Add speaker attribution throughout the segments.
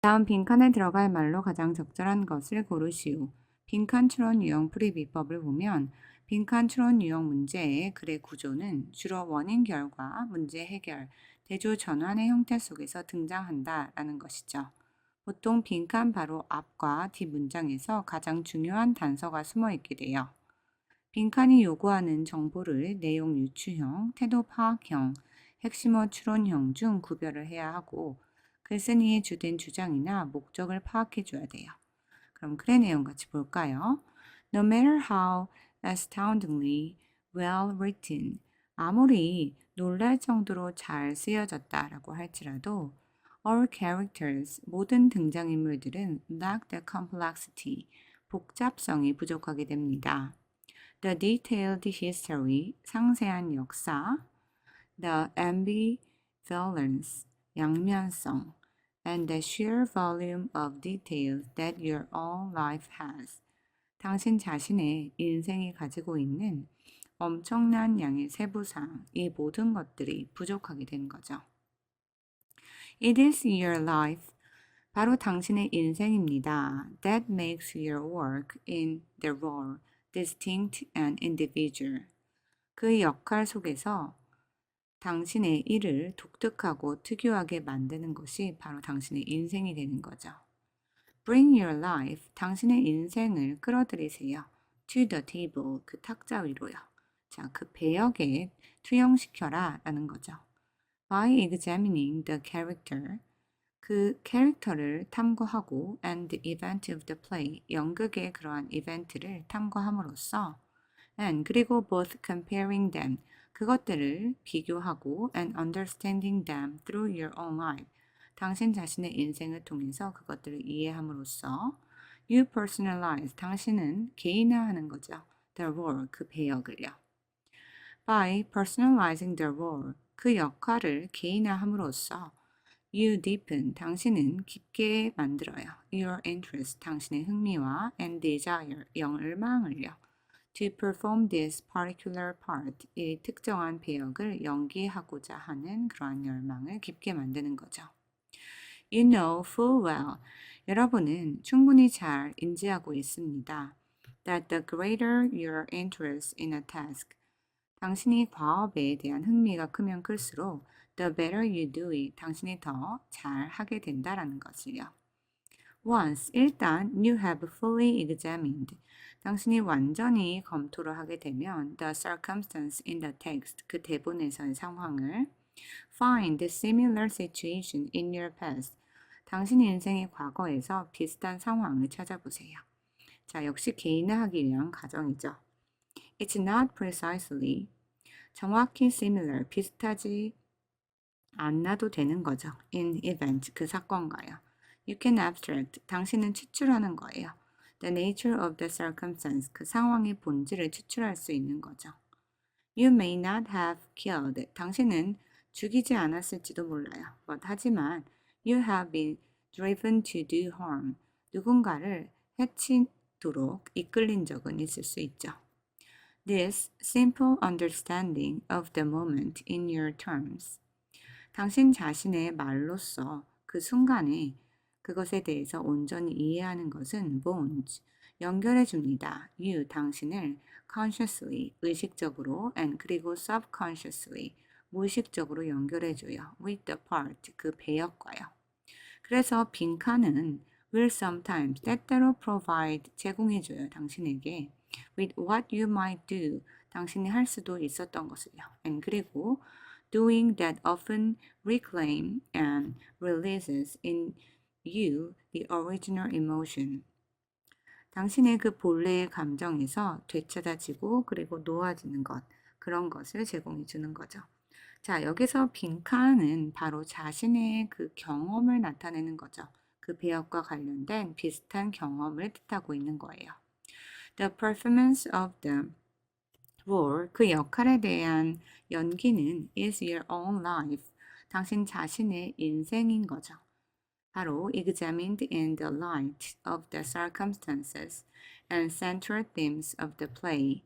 Speaker 1: 다음 빈칸에 들어갈 말로 가장 적절한 것을 고르시오. 빈칸 추론 유형 풀이 비법을 보면 빈칸 추론 유형 문제의 글의 구조는 주로 원인 결과, 문제 해결, 대조 전환의 형태 속에서 등장한다라는 것이죠. 보통 빈칸 바로 앞과 뒷 문장에서 가장 중요한 단서가 숨어 있게 돼요. 빈칸이 요구하는 정보를 내용 유추형, 태도 파악형, 핵심어 추론형 중 구별을 해야 하고 글쓴이의 주된 주장이나 목적을 파악해 줘야 돼요. 그럼 글의 내용 같이 볼까요? No matter how astoundingly well written, 아무리 놀랄 정도로 잘 쓰여졌다라고 할지라도 all characters, 모든 등장인물들은 lack the complexity, 복잡성이 부족하게 됩니다. The detailed history, 상세한 역사, the ambivalence, 양면성, and the sheer volume of details that your own life has. 당신 자신의 인생이 가지고 있는 엄청난 양의 세부상, 이 모든 것들이 부족하게 된 거죠. It is your life, 바로 당신의 인생입니다. That makes your work in the role distinct and individual. 그 역할 속에서 당신의 일을 독특하고 특유하게 만드는 것이 바로 당신의 인생이 되는 거죠. Bring your life, 당신의 인생을 끌어들이세요. To the table, 그 탁자 위로요. 자, 그 배역에 투영시켜라 라는 거죠. By examining the character, 그 캐릭터를 탐구하고 and the event of the play, 연극의 그러한 이벤트를 탐구함으로써 and 그리고 both comparing them, 그것들을 비교하고 and understanding them through your own life. 당신 자신의 인생을 통해서 그것들을 이해함으로써 you personalize, 당신은 개인화하는 거죠. the role, 그 배역을요. by personalizing the role, 그 역할을 개인화함으로써 you deepen, 당신은 깊게 만들어요. your interest, 당신의 흥미와 and desire, 열망을요. To perform this particular part, 이 특정한 배역을 연기하고자 하는 그러한 열망을 깊게 만드는 거죠. You know full well, 여러분은 충분히 잘 인지하고 있습니다. That the greater your interest in a task, 당신이 과업에 대한 흥미가 크면 클수록 the better you do it, 당신이 더 잘 하게 된다라는 것을요. Once, 일단 you have fully examined, 당신이 완전히 검토를 하게 되면 the circumstance in the text, 그 대본에서의 상황을 find similar situation in your past, 당신 인생의 과거에서 비슷한 상황을 찾아보세요. 자, 역시 개인화하기 위한 과정이죠. It's not precisely, 정확히 similar, 비슷하지 않아도 되는 거죠. in event, 그 사건과요. You can abstract, 당신은 추출하는 거예요. The nature of the circumstance, 그 상황의 본질을 추출할 수 있는 거죠. You may not have killed, 당신은 죽이지 않았을지도 몰라요. But 하지만 you have been driven to do harm, 누군가를 해치도록 이끌린 적은 있을 수 있죠. This simple understanding of the moment in your terms, 당신 자신의 말로써 그 순간에 그것에 대해서 온전히 이해하는 것은 bonds, 연결해 줍니다. you, 당신을 consciously, 의식적으로 and 그리고 subconsciously, 무의식적으로 연결해 줘요. with the part, 그 배역과요. 그래서 빈칸은 will sometimes, 때때로 provide, 제공해 줘요. 당신에게 with what you might do, 당신이 할 수도 있었던 것을요. and 그리고 doing that often reclaim and releases in you the original emotion. 당신의 그 본래의 감정에서 되찾아지고 그리고 놓아지는 것, 그런 것을 제공해 주는 거죠. 자, 여기서 빈칸은 바로 자신의 그 경험을 나타내는 거죠. 그 배역과 관련된 비슷한 경험을 뜻하고 있는 거예요. The performance of the role, 그 역할에 대한 연기는 is your own life, 당신 자신의 인생인 거죠. 바로 examined in the light of the circumstances and central themes of the play.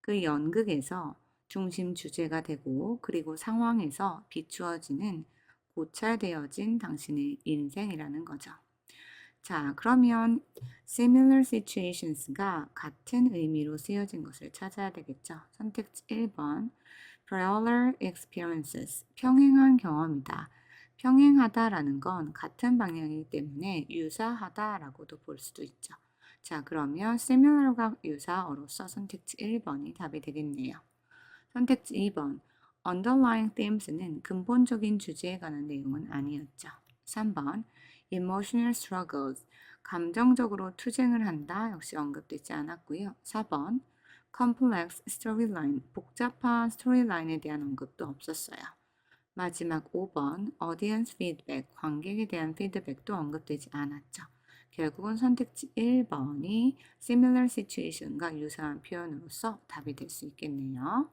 Speaker 1: 그 연극에서 중심 주제가 되고 그리고 상황에서 비추어지는 고찰되어진 당신의 인생이라는 거죠. 자, 그러면 similar situations가 같은 의미로 쓰여진 것을 찾아야 되겠죠. 선택지 1번 parallel experiences 평행한 경험이다. 평행하다라는 건 같은 방향이기 때문에 유사하다라고도 볼 수도 있죠. 자, 그러면 similar과 유사어로서 선택지 1번이 답이 되겠네요. 선택지 2번 underlying themes는 근본적인 주제에 관한 내용은 아니었죠. 3번 emotional struggles 감정적으로 투쟁을 한다 역시 언급되지 않았고요. 4번 complex storyline 복잡한 스토리라인에 대한 언급도 없었어요. 마지막 5번 audience feedback 관객에 대한 피드백도 언급되지 않았죠. 결국은 선택지 1번이 similar situation과 유사한 표현으로서 답이 될 수 있겠네요.